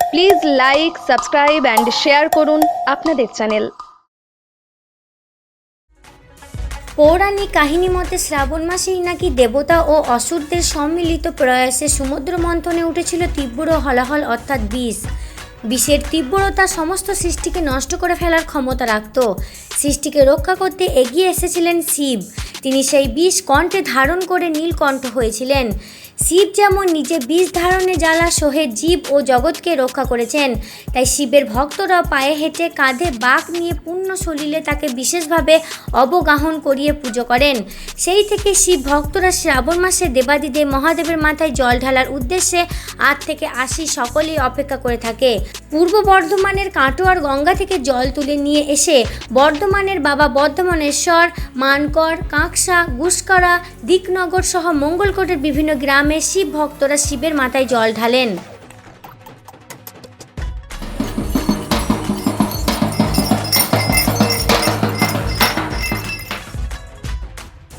Please like subscribe and share করুন আপনাদের channel পৌরাণিক কাহিনী মতে শ্রাবণ মাসেই নাকি দেবতা ও অসুরদের সম্মিলিত প্রয়াসে সমুদ্র মন্থনে উঠেছিল তীব্র হলাহল অর্থাৎ বিষ। বিষের তীব্রতা সমস্ত সৃষ্টিকে নষ্ট করে ফেলার ক্ষমতা রাখত। সৃষ্টিকে রক্ষা করতে এগিয়ে এসেছিলেন শিব। তিনি সেই বিষ কণ্ঠে ধারণ করে নীলকণ্ঠ হয়েছিলেন। শিব যেমন নিজে বিষ ধারণে জ্বালা সহে জীব ও জগৎকে রক্ষা করেছেন, তাই শিবের ভক্তরা পায়ে হেঁটে কাঁধে বাঘ নিয়ে পূর্ণ সলিলে তাকে বিশেষভাবে অবগাহন করিয়ে পুজো করেন। সেই থেকে শিব ভক্তরা শ্রাবণ মাসে দেবাদিদেব মহাদেবের মাথায় জল ঢালার উদ্দেশ্যে আট থেকে আশি সকলেই অপেক্ষা করে থাকে। পূর্ব বর্ধমানের কাটোয়ার গঙ্গা থেকে জল তুলে নিয়ে এসে বর্ধমানের বাবা বর্ধমানেশ্বর, মানকর, কাঁকসা, গুসকরা, দিকনগর সহ মঙ্গলকোটের বিভিন্ন গ্রামে শিব ভক্তরা শিবের মাথায় জল ঢালেন।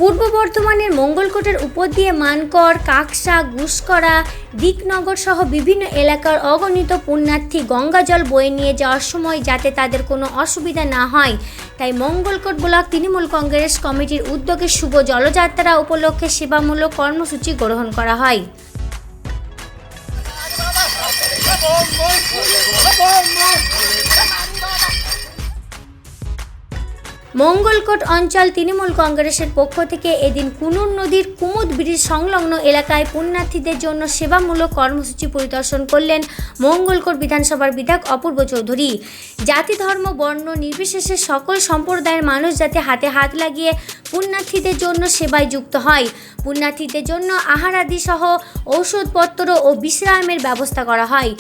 পূর্ব বর্ধমানের মঙ্গলকোটের উপর দিয়ে মানকর কাকসা গুসকরা দিকনগর সহ বিভিন্ন এলাকার অগণিত পুণ্যার্থী গঙ্গা জল বয়ে নিয়ে যাওয়ার সময় যাতে তাদের কোনো অসুবিধা না হয়। তাই মঙ্গলকোট ব্লক তৃণমূল কংগ্রেস কমিটির উদ্যোগে শুভ জলযাত্রা উপলক্ষে সেবামূলক কর্মসূচি গ্রহণ করা হয়। মঙ্গলকোট অঞ্চল তৃণমূল কংগ্রেসের পক্ষ থেকে এদিন কুনুর নদীর কুমুদ ব্রিজ সংলগ্ন এলাকায় পুণ্যার্থীদের জন্য সেবামূলক কর্মসূচি পরিদর্শন করলেন মঙ্গলকোট বিধানসভার বিধায়ক অপূর্ব চৌধুরী। জাতি, ধর্ম, বর্ণ নির্বিশেষে সকল সম্প্রদায়ের মানুষ যাতে হাতে হাত লাগিয়ে পুণ্যার্থীদের জন্য সেবায় যুক্ত হয়। পুণ্যার্থীদের জন্য আহার আদি সহ ঔষধপত্র ও বিশ্রামের ব্যবস্থা করা হয়।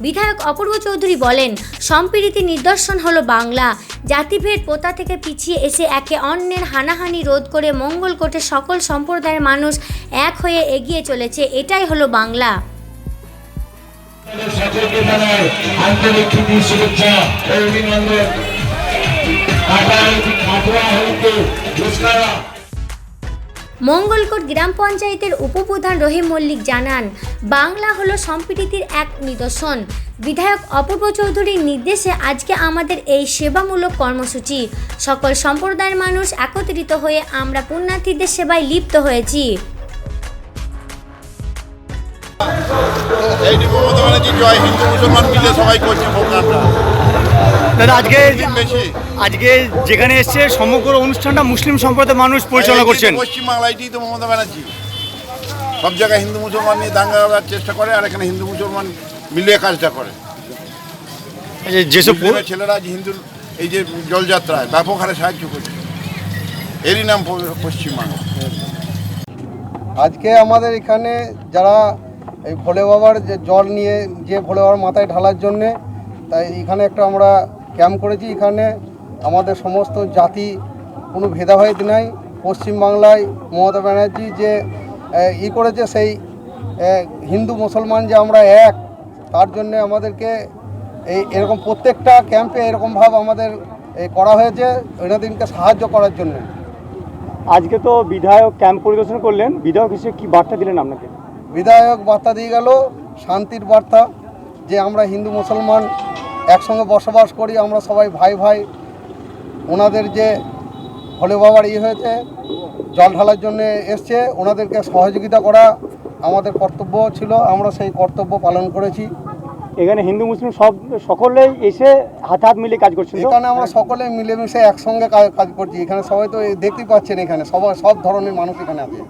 বিধায়ক অপূর্ব চৌধুরী বলেন সম্প্রীতি নিদর্শন হলো বাংলা। জাতিভেদ প্রথা থেকে পিছিয়ে এসে একে অন্যের হানাহানি রোধ করে মঙ্গলকোটের সকল সম্প্রদায়ের মানুষ এক হয়ে এগিয়ে চলেছে এটাই হলো বাংলা। সকলকে জানাই আন্তরিক শুভেচ্ছা অভিনন্দন। কাটোয়া হইতে মঙ্গলকোট গ্রাম পঞ্চায়েতের উপপ্রধান রহিম মল্লিক জানান, বাংলা হলো সম্প্রীতির এক নিদর্শন। বিধায়ক অপূর্ব চৌধুরীর নির্দেশে আজকে আমাদের এই সেবামূলক কর্মসূচি। সকল সম্প্রদায়ের মানুষ একত্রিত হয়ে আমরা পুণ্যার্থীদের সেবায় লিপ্ত হয়েছি। মমতা জয় হিন্দু মুসলমান মিলে সবাই করছে দাদা আজকে আজকে যেখানে এসছে সমগ্র অনুষ্ঠানটা মুসলিম সম্প্রদায়ের মানুষ পরিচালনা করছেন। পশ্চিমবাংলা এটি তো মমতা ব্যানার্জি। সব জায়গায় হিন্দু মুসলমান নিয়ে দাঙ্গা করার চেষ্টা করে আর এখানে হিন্দু মুসলমান মিলিয়ে কাজটা করে। এই যে- যেসব ছেলেরা আজ হিন্দু এই যে জলযাত্রায় ব্যাপক হারে সাহায্য করছে। এরই নাম পশ্চিমবাংলা। আজকে আমাদের এখানে যারা এই ভোলে বাবার যে জল নিয়ে যে ভোলে বাবার মাথায় ঢালার জন্যে তাই এখানে একটা আমরা ক্যাম্প করেছি এখানে আমাদের সমস্ত জাতি কোনো ভেদাভেদ নাই। পশ্চিমবাংলায় মমতা ব্যানার্জি যে ই করেছে সেই হিন্দু মুসলমান যে আমরা এক তার জন্যে আমাদেরকে এই এরকম প্রত্যেকটা ক্যাম্পে এরকমভাবে আমাদের করা হয়েছে ওনাদেরকে সাহায্য করার জন্য। আজকে তো বিধায়ক ক্যাম্প পরিদর্শন করলেন। বিধায়ক হিসেবে কি বার্তা দিলেন আপনাকে? বিধায়ক বার্তা দিয়ে গেল শান্তির বার্তা যে আমরা হিন্দু মুসলমান একসঙ্গে বসবাস করি আমরা সবাই ভাই ভাই। ওনাদের যে ভোলে বাবার ইয়ে হয়েছে জল ঢালার জন্য এসছে ওনাদেরকে সহযোগিতা করা আমাদের কর্তব্য ছিল আমরা সেই কর্তব্য পালন করেছি। এখানে হিন্দু মুসলিম সব সকলেই এসে হাত হাত মিলে কাজ করছেন তো? এখানে আমরা সকলে মিলেমিশে একসঙ্গে কাজ কাজ করছি। এখানে সবাই তো দেখতেই পাচ্ছেন এখানে সবাই সব ধরনের মানুষ এখানে আছে।